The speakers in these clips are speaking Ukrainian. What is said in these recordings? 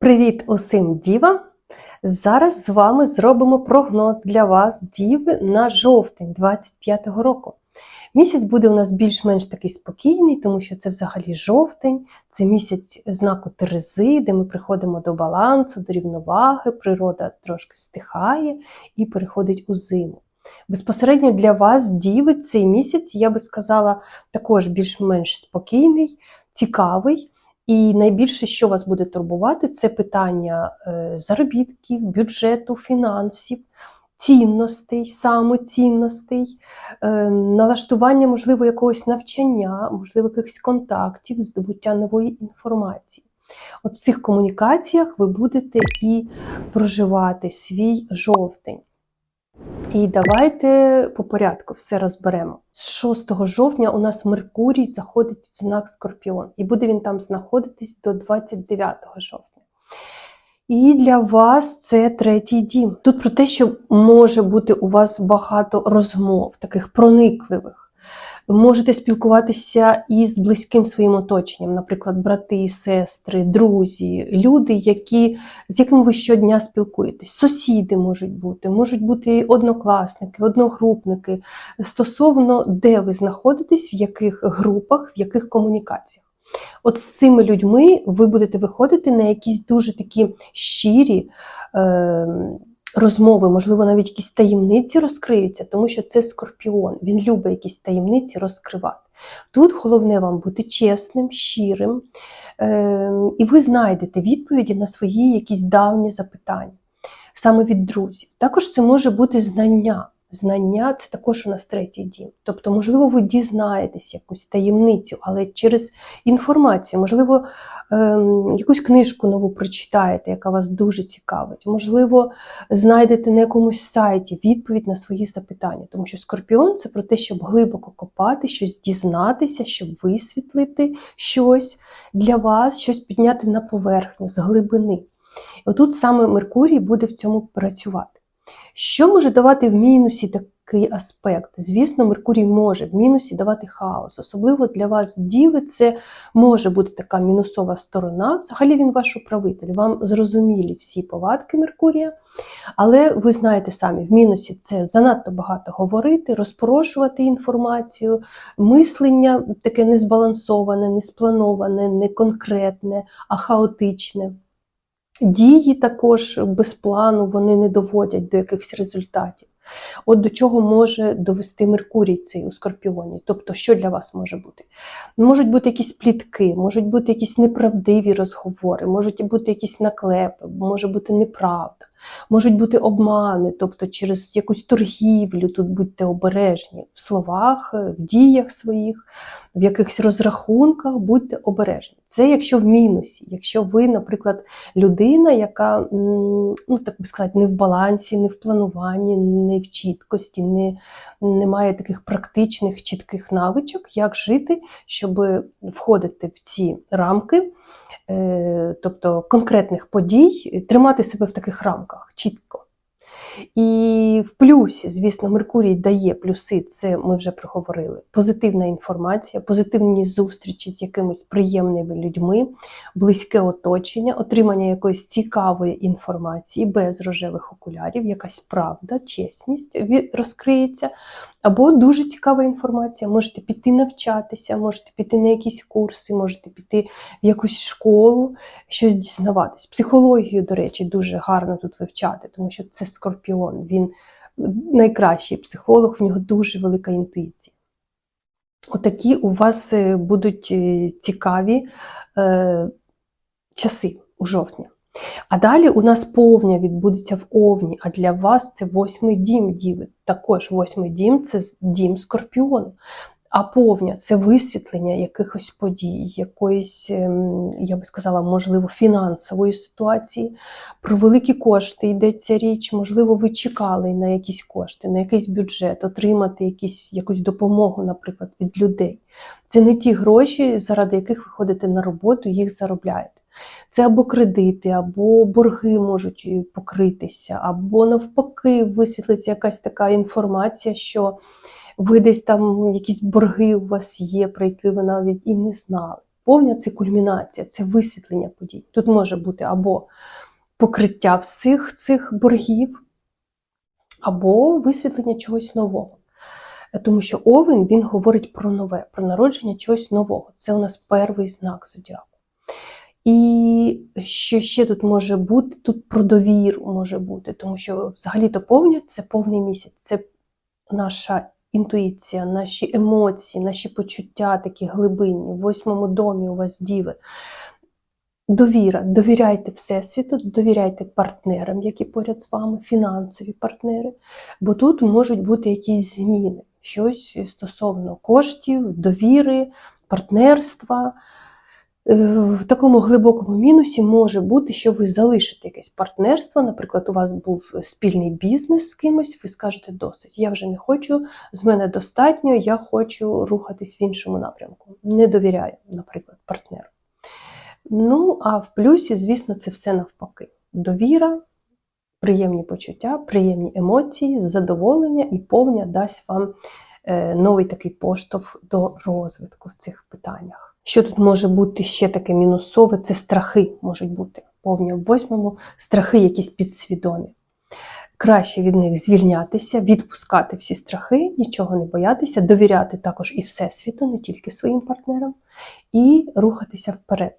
Привіт усім дівам! Зараз з вами зробимо прогноз для вас, діви, на жовтень 25-го року. Місяць буде у нас більш-менш такий спокійний, тому що це взагалі жовтень, це місяць знаку Терези, де ми приходимо до балансу, до рівноваги, природа трошки стихає і переходить у зиму. Безпосередньо для вас, діви, цей місяць, я би сказала, також більш-менш спокійний, цікавий. І найбільше, що вас буде турбувати, це питання е, заробітків, бюджету, фінансів, цінностей, самоцінностей, е, налаштування, можливо, якогось навчання, можливо, якихось контактів, здобуття нової інформації. От в цих комунікаціях ви будете і проживати свій жовтень. І давайте по порядку все розберемо. З 6 жовтня у нас Меркурій заходить в знак Скорпіон, і буде він там знаходитись до 29 жовтня. І для вас це третій дім. Тут про те, що може бути у вас багато розмов, таких проникливих. Можете спілкуватися із близьким своїм оточенням, наприклад, брати, сестри, друзі, люди, які, з якими ви щодня спілкуєтесь. Сусіди можуть бути, можуть бути однокласники, одногрупники, стосовно де ви знаходитесь, в яких групах, в яких комунікаціях. От з цими людьми ви будете виходити на якісь дуже такі щирі. Е розмови, можливо, навіть якісь таємниці розкриються, тому що це скорпіон, він любить якісь таємниці розкривати. Тут головне вам бути чесним, щирим, е і ви знайдете відповіді на свої якісь давні запитання, саме від друзів. Також це може бути знання. Знання це також у нас третій дім. Тобто, можливо, ви дізнаєтесь якусь таємницю, але через інформацію, можливо, ем, якусь книжку нову прочитаєте, яка вас дуже цікавить. Можливо, знайдете на якомусь сайті відповідь на свої запитання. Тому що скорпіон це про те, щоб глибоко копати, щось дізнатися, щоб висвітлити щось для вас, щось підняти на поверхню з глибини. І отут саме Меркурій буде в цьому працювати. Що може давати в мінусі такий аспект? Звісно, Меркурій може в мінусі давати хаос. Особливо для вас, діви, це може бути така мінусова сторона. Взагалі він ваш управитель. Вам зрозумілі всі повадки Меркурія. Але ви знаєте самі, в мінусі це занадто багато говорити, розпорошувати інформацію, мислення таке незбалансоване, несплановане, не конкретне, а хаотичне. Дії також без плану вони не доводять до якихось результатів. От до чого може довести Меркурій цей у Скорпіоні. Тобто, що для вас може бути? Можуть бути якісь плітки, можуть бути якісь неправдиві розговори, можуть бути якісь наклепи, може бути неправда, можуть бути обмани, тобто через якусь торгівлю, тут будьте обережні в словах, в діях своїх, в якихось розрахунках, будьте обережні. Це якщо в мінусі, якщо ви, наприклад, людина, яка, ну так би сказати, не в балансі, не в плануванні, не в чіткості, не, не має таких практичних чітких навичок, як жити, щоб входити в ці рамки, е, тобто конкретних подій, тримати себе в таких рамках чітко. І в плюсі, звісно, Меркурій дає плюси, це ми вже проговорили. Позитивна інформація, позитивні зустрічі з якимись приємними людьми, близьке оточення, отримання якоїсь цікавої інформації без рожевих окулярів, якась правда, чесність розкриється. Або дуже цікава інформація. Можете піти навчатися, можете піти на якісь курси, можете піти в якусь школу, щось дізнаватись. Психологію, до речі, дуже гарно тут вивчати, тому що це скорпіон. Він найкращий психолог, в нього дуже велика інтуїція. Отакі у вас е, будуть е, цікаві е, часи у жовтні. А далі у нас повня відбудеться в Овні, а для вас це восьмий дім діви. Також восьмий дім це дім скорпіону. А повня це висвітлення якихось подій, якоїсь, ем, я би сказала, можливо, фінансової ситуації. Про великі кошти йдеться річ, можливо, ви чекали на якісь кошти, на якийсь бюджет, отримати якісь, якусь допомогу, наприклад, від людей. Це не ті гроші, заради яких ви ходите на роботу їх заробляєте. Це або кредити, або борги можуть покритися, або навпаки, висвітлиться якась така інформація, що ви десь там якісь борги у вас є, про які ви навіть і не знали. Повня це кульмінація, це висвітлення подій. Тут може бути або покриття всіх цих боргів, або висвітлення чогось нового. Е, Тому що овен він говорить про нове, про народження чогось нового. Це у нас перший знак зодіаку. І що ще тут може бути? Тут про довіру може бути, тому що взагалі-то повня це повний місяць, це наша інтуїція, наші емоції, наші почуття такі глибинні. В восьмому домі у вас діви. Довіра, довіряйте Всесвіту, довіряйте партнерам, які поряд з вами, фінансові партнери, бо тут можуть бути якісь зміни, щось стосовно коштів, довіри, партнерства. Е, В такому глибокому мінусі може бути, що ви залишите якесь партнерство. Наприклад, у вас був спільний бізнес з кимось, ви скажете досить. Я вже не хочу, з мене достатньо, я хочу рухатись в іншому напрямку. Не довіряю, наприклад, партнеру. Ну, а в плюсі, звісно, це все навпаки. Довіра, приємні почуття, приємні емоції, задоволення і повня дасть вам е, новий такий поштовх до розвитку в цих питаннях. Що тут може бути ще таке мінусове? Це страхи можуть бути. Повні в восьмому страхи якісь підсвідомі. Краще від них звільнятися, відпускати всі страхи, нічого не боятися, довіряти також і Всесвіту, не тільки своїм партнерам, і рухатися вперед.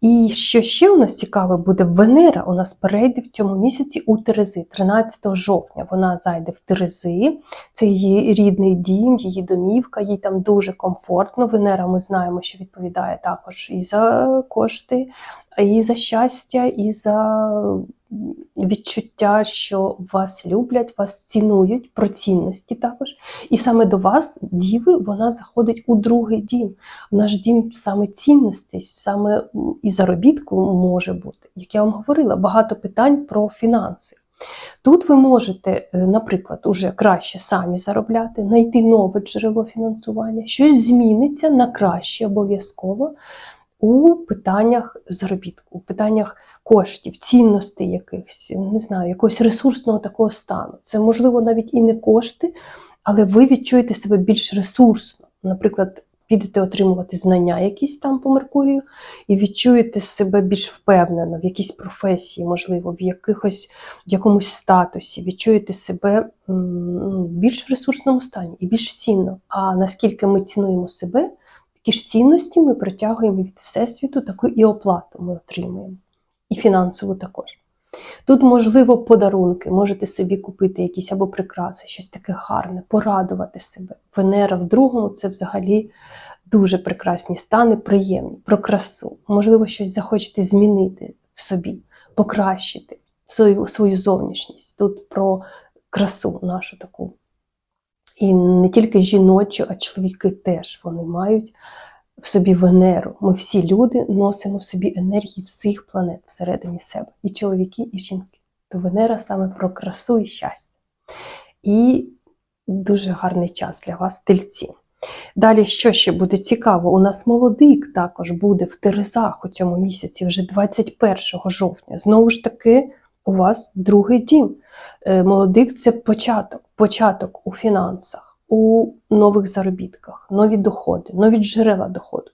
І що ще у нас цікаве буде, Венера у нас перейде в цьому місяці у Терези, 13 жовтня. Вона зайде в Терези, це її рідний дім, її домівка, їй там дуже комфортно. Венера, ми знаємо, що відповідає також і за кошти, і за щастя, і за відчуття, що вас люблять, вас цінують, про цінності також. І саме до вас, діви, вона заходить у другий дім. Наш дім саме цінностей, саме і заробітку може бути. Як я вам говорила, багато питань про фінанси. Тут ви можете, е, наприклад, уже краще самі заробляти, знайти нове джерело фінансування, щось зміниться на краще обов'язково у питаннях заробітку, у питаннях коштів, цінностей якихось, не знаю, якогось ресурсного такого стану. Це можливо навіть і не кошти, але ви відчуєте себе більш ресурсно. Наприклад, підете отримувати знання якісь там по Меркурію, і відчуєте себе більш впевнено в якійсь професії, можливо, в якихось в якомусь статусі, відчуєте себе ну, більш в ресурсному стані і більш цінно. А наскільки ми цінуємо себе, такі ж цінності ми притягуємо від Всесвіту, таку і оплату ми отримуємо, і фінансову також. Тут, можливо, подарунки, можете собі купити якісь або прикраси, щось таке гарне, порадувати себе. Венера в другому це взагалі дуже прекрасні стани, приємні, про красу. Можливо, щось захочете змінити в собі, покращити свою, свою зовнішність. Тут про красу нашу таку. І не тільки жіночу, а чоловіки теж вони мають в собі Венеру. Ми всі люди носимо в собі енергії всіх планет всередині себе, і чоловіки, і жінки. То Венера саме про красу і щастя. І дуже гарний час для вас, тельці. Далі, що ще буде цікаво, у нас молодик також буде в Терезах у цьому місяці, вже 21 жовтня. Знову ж таки, у вас другий дім. Е, Молодик це початок, початок у фінансах, у нових заробітках, нові доходи, нові джерела доходу.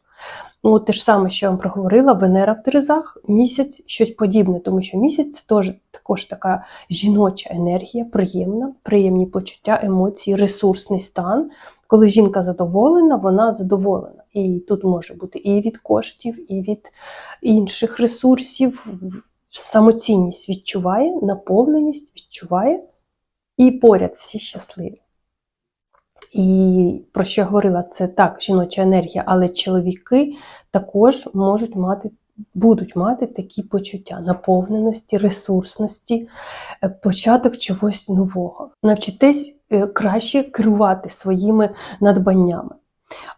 Ну, те ж саме, що я вам проговорила, Венера в Терезах, місяць щось подібне, тому що місяць це теж також така жіноча енергія, приємна, приємні почуття, емоції, ресурсний стан. Коли жінка задоволена, вона задоволена. І тут може бути і від коштів, і від інших ресурсів. Самоцінність відчуває, наповненість відчуває, і поряд всі щасливі. І про що я говорила, це так, жіноча енергія, але чоловіки також можуть мати, будуть мати такі почуття наповненості, ресурсності, е, початок чогось нового. Навчитесь е, краще керувати своїми надбаннями.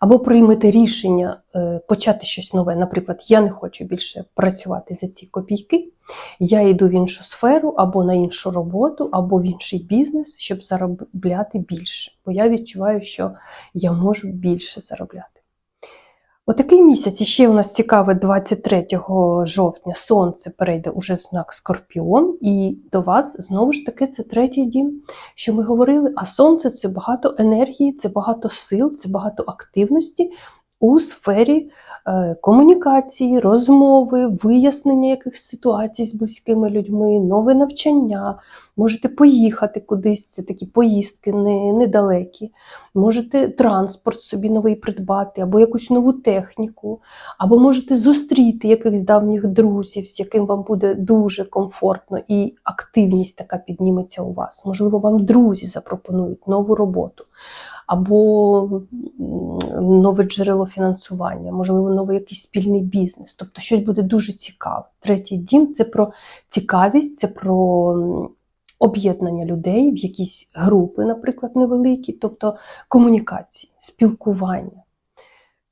Або приймете рішення е, почати щось нове. Наприклад, я не хочу більше працювати за ці копійки, я йду в іншу сферу, або на іншу роботу, або в інший бізнес, щоб заробляти більше. Бо я відчуваю, що я можу більше заробляти. Отакий місяць і ще у нас цікаве 23 жовтня сонце перейде уже в знак Скорпіон, і до вас знову ж таки це третій дім, що ми говорили. А сонце це багато енергії, це багато сил, це багато активності у сфері е, комунікації, розмови, вияснення якихось ситуацій з близькими людьми, нове навчання. Можете поїхати кудись, це такі поїздки не, недалекі. Можете транспорт собі новий придбати, або якусь нову техніку, або можете зустріти якихось давніх друзів, з яким вам буде дуже комфортно, і активність така підніметься у вас. Можливо, вам друзі запропонують нову роботу, або нове джерело фінансування, можливо, новий якийсь спільний бізнес. Тобто щось буде дуже цікаве. Третій дім це про цікавість, це про об'єднання людей в якісь групи, наприклад, невеликі, тобто комунікації, спілкування.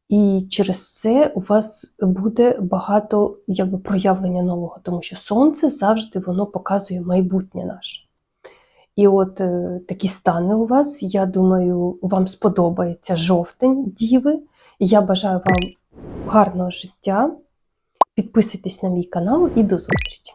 І через це у вас буде багато якби, проявлення нового, тому що сонце завжди воно показує майбутнє наше. І от е, такі стани у вас, я думаю, вам сподобається жовтень, діви. Я бажаю вам гарного життя. Підписуйтесь на мій канал і до зустрічі!